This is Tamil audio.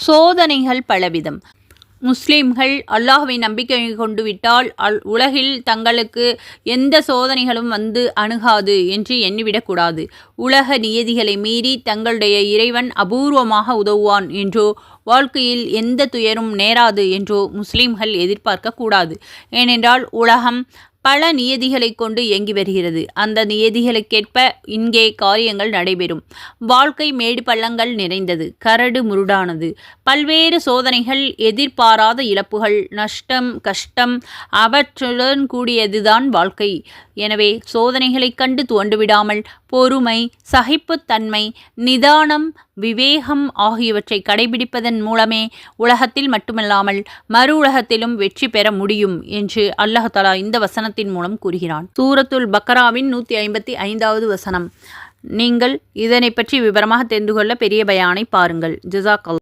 சோதனைகள் பலவிதம். முஸ்லீம்கள் அல்லாஹுவை நம்பிக்கை கொண்டு விட்டால் அல் உலகில் தங்களுக்கு எந்த சோதனைகளும் வந்து அணுகாது என்று எண்ணிவிடக்கூடாது. உலக நியதிகளை மீறி தங்களுடைய இறைவன் அபூர்வமாக உதவுவான் என்றோ வாழ்க்கையில் எந்த துயரும் நேராது என்றோ முஸ்லீம்கள் எதிர்பார்க்கக்கூடாது. ஏனென்றால் உலகம் பல நியதிகளை கொண்டு இயங்கி வருகிறது. அந்த நியதிகளுக்கேற்ப இங்கே காரியங்கள் நடைபெறும். வாழ்க்கை மேடு பள்ளங்கள் நிறைந்தது. கரடு முருடானது. பல்வேறு சோதனைகள் எதிர்பாராத இழப்புகள் நஷ்டம் கஷ்டம் அவற்றுடன் கூடியதுதான் வாழ்க்கை. எனவே சோதனைகளைக் கண்டு துவண்டுவிடாமல் பொறுமை சகிப்புத்தன்மை நிதானம் விவேகம் ஆகியவற்றை கடைபிடிப்பதன் மூலமே உலகத்தில் மட்டுமல்லாமல் மறு உலகத்திலும் வெற்றி பெற முடியும் என்று அல்லாஹாலா இந்த வசனத்தின் மூலம் கூறுகிறான். சூரத்துல் பக்கராவின் நூற்றி ஐம்பத்தி ஐந்தாவது வசனம். நீங்கள் இதனை பற்றி விவரமாக தெரிந்து கொள்ள பெரிய பயானை பாருங்கள். ஜிசாக்